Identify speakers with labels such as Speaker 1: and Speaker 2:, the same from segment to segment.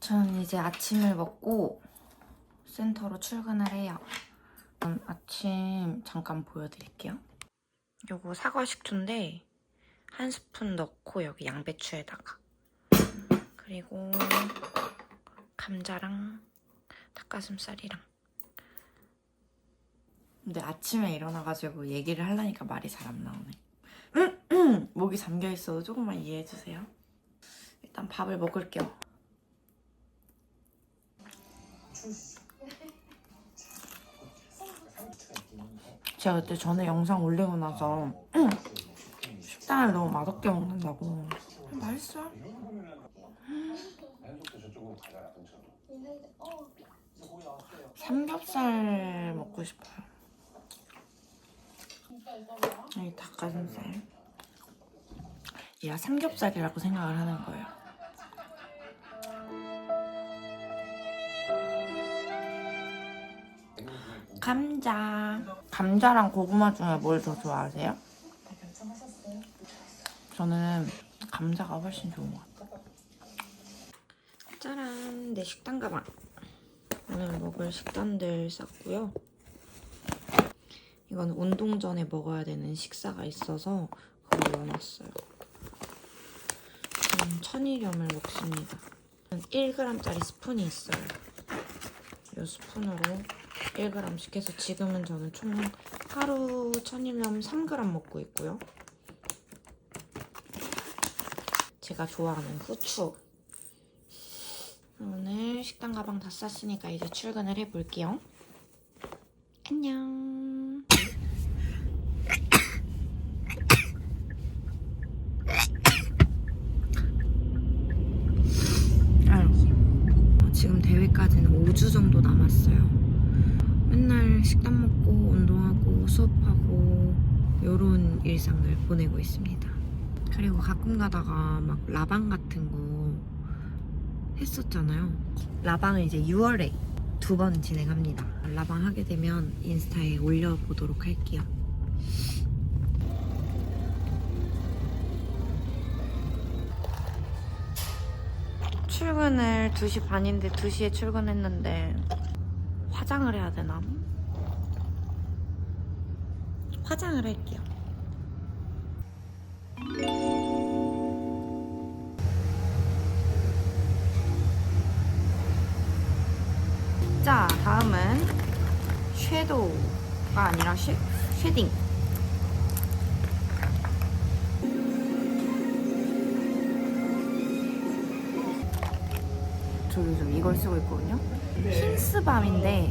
Speaker 1: 저는 이제 아침을 먹고 센터로 출근을 해요. 아침 잠깐 보여드릴게요. 요거 사과 식초인데 한 스푼 넣고 여기 양배추에다가 그리고 감자랑 닭가슴살이랑 근데 아침에 일어나가지고 얘기를 하려니까 말이 잘 안 나오네. 목이 잠겨 있어도 조금만 이해해 주세요. 일단 밥을 먹을게요. 제가 그때 전에 영상 올리고 나서 식단을 너무 맛없게 먹는다고 맛있어? 삼겹살 먹고 싶어요 여기 닭가슴살 얘가 삼겹살이라고 생각을 하는 거예요 감자. 감자랑 고구마 중에 뭘 더 좋아하세요? 저는 감자가 훨씬 좋은 것 같아요. 짜란, 내 식단 가방. 오늘 먹을 식단들 쌌고요. 이건 운동 전에 먹어야 되는 식사가 있어서 그걸 넣어놨어요. 저는 천일염을 먹습니다. 1g짜리 스푼이 있어요. 이 스푼으로 1g씩 해서 지금은 저는 총 하루 천일염 3g 먹고 있고요. 제가 좋아하는 후추. 오늘 식단 가방 다 쌌으니까 이제 출근을 해볼게요. 안녕. 아유, 지금 대회까지는 5주 정도 남았어요. 맨날 식단 먹고 운동하고 수업하고 요런 일상을 보내고 있습니다. 그리고 가끔 가다가 막 라방 같은 거 했었잖아요. 라방을 이제 6월에 두 번 진행합니다. 라방 하게 되면 인스타에 올려보도록 할게요. 출근을 2시 반인데 2시에 출근했는데 화장을 해야 되나? 화장을 할게요. 자, 다음은 섀도우가 아니라 쉐, 쉐딩. 저 요즘 이걸 쓰고 있거든요. 흰스밤인데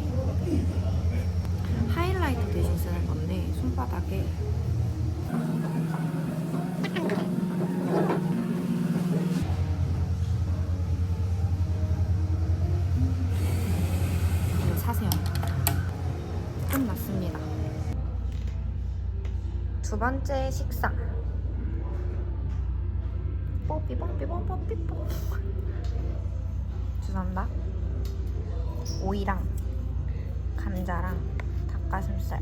Speaker 1: 하이라이트 대신 쓰는 건데 손바닥에 사세요. 끝났습니다. 두 번째 식사. 뽀삐 뽀삐 뽀삐 뽀삐 뽀. 죄송합니다. 오이랑 감자랑 닭가슴살.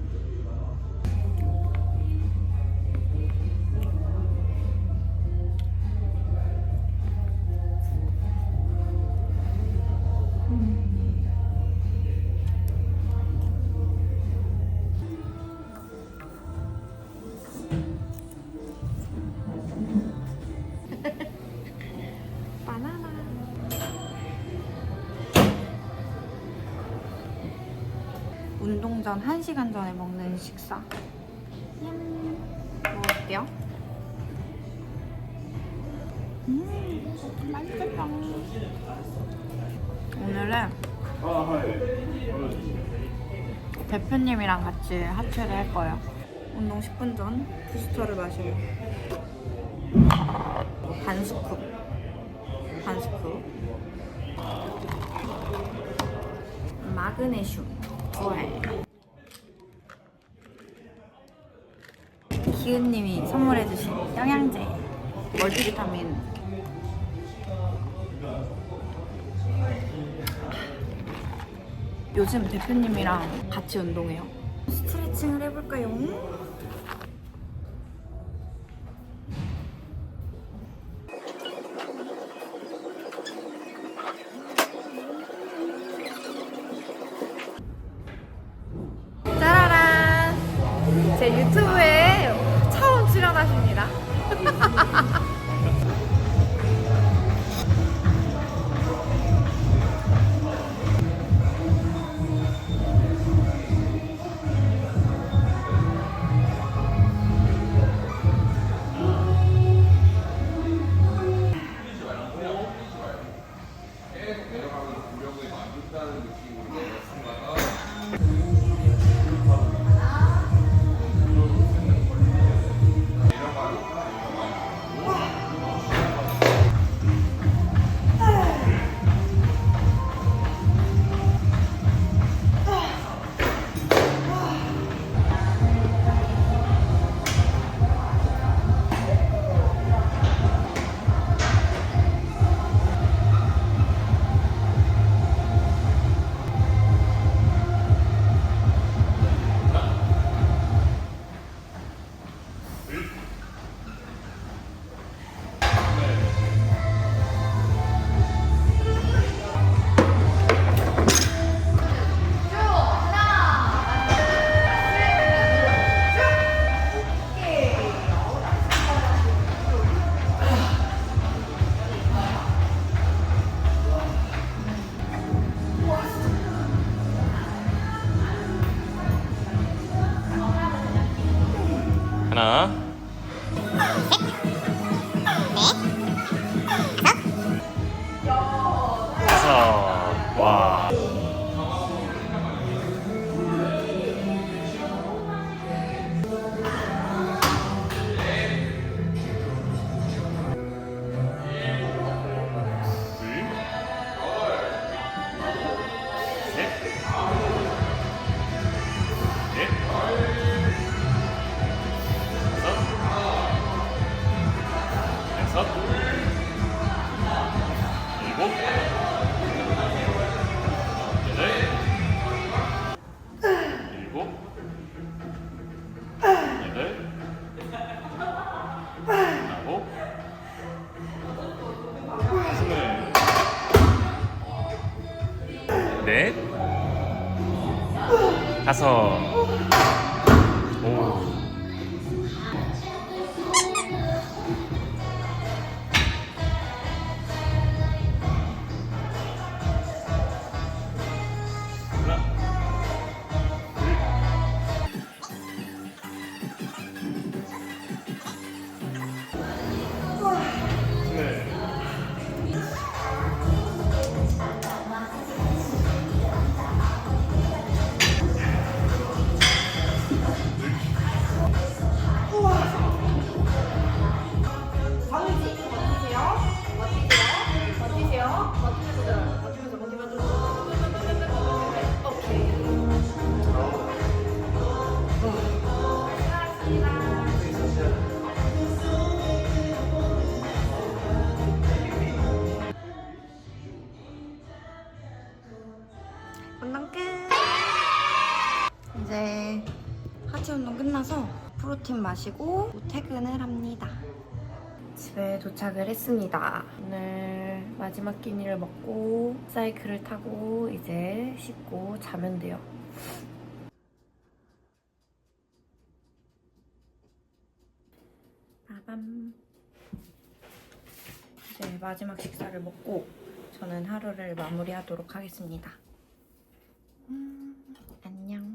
Speaker 1: 운동 전 1시간 전에 먹는 식사. 냠. 먹을게요. 음, 맛있겠다. 오늘은 대표님이랑 같이 하체를 할 거예요. 운동 10분 전 부스터를 마셔요. 반 스쿱. 반 스쿱. 마그네슘 기은님이 선물해주신 영양제 멀티비타민 요즘 대표님이랑 같이 운동해요. 스트레칭을 해볼까요?
Speaker 2: ha ha ha 와 다섯,
Speaker 1: 운동 끝! 이제 하체 운동 끝나서 프로틴 마시고 퇴근을 합니다. 집에 도착을 했습니다. 오늘 마지막 끼니를 먹고 사이클을 타고 이제 씻고 자면 돼요. 빠밤. 이제 마지막 식사를 먹고 저는 하루를 마무리하도록 하겠습니다. 음, 안녕.